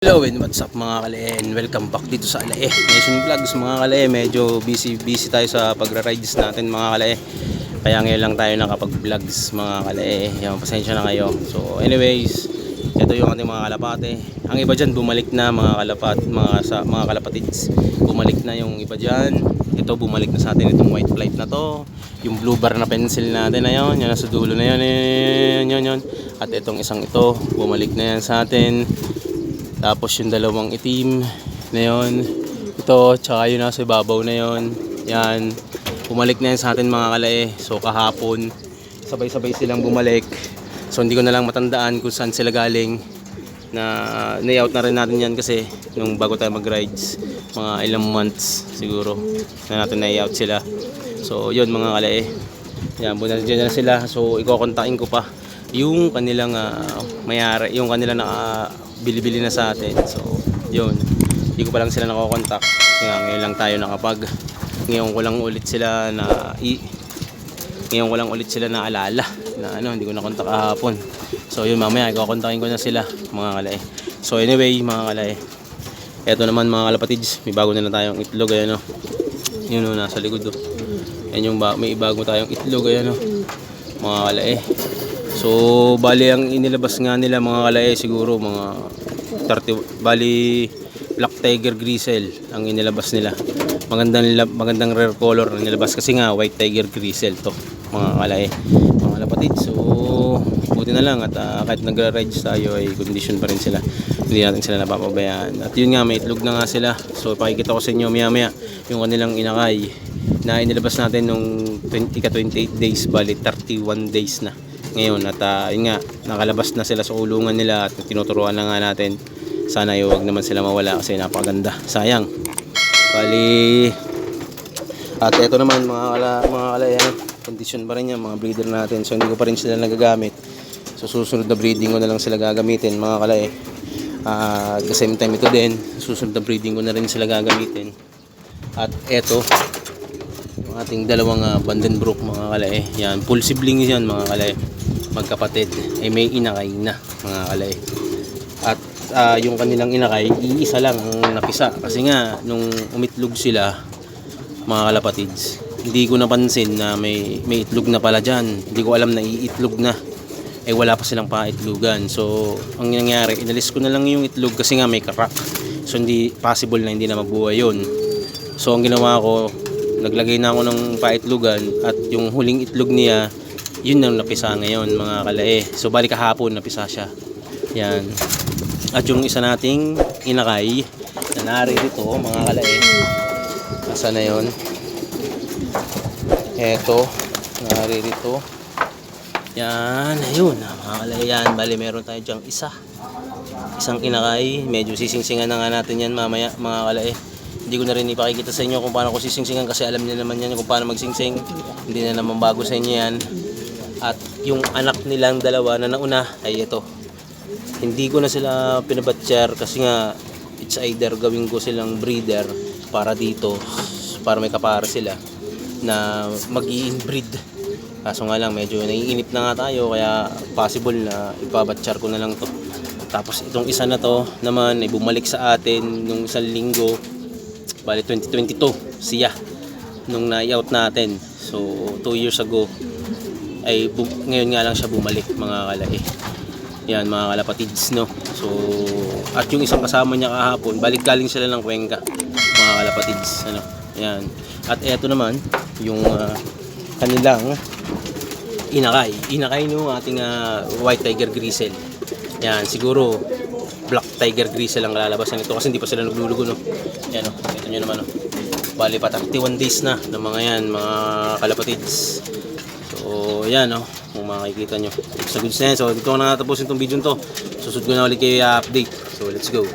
Hello and what's up mga kalae welcome back dito sa Alae Nation Vlogs mga kalae medyo busy busy tayo sa pagra-rides natin mga kalae kaya ngayon lang tayo nakapag vlogs mga kalae yung pasensya na kayo. So anyways ito yung ating mga kalapate. Ang iba dyan bumalik na mga kalapat mga, sa, mga kalapatids. Bumalik na yung iba dyan. Ito bumalik na sa atin itong white flight na to. Yung blue bar na pencil natin na yun yan nasa dulo na yun yun, yun, yun. at itong isang ito bumalik na yan sa atin tapos yung dalawang itim na yon ito, tsaka yung nasa ibabaw na yon yan, bumalik na yan sa atin mga kalae. So kahapon, sabay-sabay silang bumalik. So hindi ko na lang matandaan kung saan sila galing. Na layout na rin natin yan kasi nung bago tayo mag-rides, mga ilang months siguro na natin na-layout sila. So yun mga kalae. Yan, dyan na sila. So ikokontakin ko pa yung kanilang ah, mayari, yung kanilang naka bili-bili na sa atin. So, yun. Hindi ko pa lang sila nakokontak. Kaya ngayon lang tayo nakapag. Ngayon ko lang ulit sila na i ngayon ko lang ulit sila naalala na ano, hindi ko na kontak kahapon. So, yun mamaya, ikakontakin ko na sila mga kalay. So, anyway, mga kalay. Eto naman mga kalapatids, may bago na lang tayong itlog, ayan o. Yun o, nasa likod o. Yan yung ba may bago tayong itlog, ayan o. Mga kalay. So, bali ang inilabas nga nila mga kalae siguro mga 30 bali Black Tiger Grisel ang inilabas nila. Magandang magandang rare color ang nilabas kasi nga White Tiger Grisel to mga kalae. Mga kalapatid. So, buti na lang at ah, kahit nagra-rides tayo ay condition pa rin sila. Hindi natin sila napapabayaan. At yun nga may itlog na nga sila. So, pakikita ko sa inyo maya maya yung kanilang inakay na inilabas natin nung 20 ka 28 days bali 31 days na ngayon at ah, yun nga nakalabas na sila sa kulungan nila at tinuturuan na nga natin. Sana ay huwag naman sila mawala kasi napakaganda. Sayang. Bali at ito naman mga kala, mga kala yan condition pa rin yan mga breeder natin. So hindi ko pa rin sila nagagamit. So susunod na breeding ko na lang sila gagamitin mga kala eh. At the same time ito din susunod na breeding ko na rin sila gagamitin. At yung ating dalawang uh, Vandenbroek mga kalae. Yan, full siblings yan mga kalae. Magkapatid. Eh may inakay na mga kalae. At ah, yung kanilang inakay, iisa lang ang napisa. Kasi nga, nung umitlog sila, mga kalapatids, hindi ko napansin na may, may itlog na pala dyan. Hindi ko alam na iitlog na. Eh wala pa silang paitlogan. So, ang nangyari, inalis ko na lang yung itlog kasi nga may crack. So, hindi possible na hindi na mabuhay yun. So, ang ginawa ko, naglagay na ako ng paitlugan at yung huling itlog niya yun ang napisa ngayon mga kalae. So balik kahapon napisa siya. Yan. At yung isa nating inakay na naririto mga kalae. Nasa na yun? Eto naririto yan ayun mga kalae yan. Bali meron tayo dyang isa. Isang inakay. Medyo sisingsingan na nga natin yan mamaya mga kalae hindi ko na rin ipakikita sa inyo kung paano ko sisingsingan kasi alam niyo naman yan kung paano magsingsing. Hindi na naman bago sa inyo yan. At yung anak nilang dalawa na nauna ay ito. Hindi ko na sila pinabatsyar kasi nga it's either gawin ko silang breeder para dito para may kapara sila na mag inbreed kaso nga lang medyo naiinip na nga tayo kaya possible na ipabatsyar ko na lang to. Tapos itong isa na to naman ay bumalik sa atin nung isang linggo bali 2022 siya nung na-out natin. So 2 years ago ay ngayon nga lang siya bumalik mga kalae yan mga kalapatids no? So at yung isang kasama niya kahapon balik galing sila ng Cuenca mga kalapatids ano? Yan. At eto naman yung ah, kanilang inakay. Inakay no ating ah, white tiger grisel yan siguro black tiger grisel ang lalabasan nito kasi hindi pa sila naglulugo no? Yan o ito nyo naman o bali pa 31 days na ng mga yan mga kalapatids. So yan o kung makikita nyo. Sa goods na yan. So dito ko na natapusin itong video to. Susud ko na ulit kayo i-update so let's go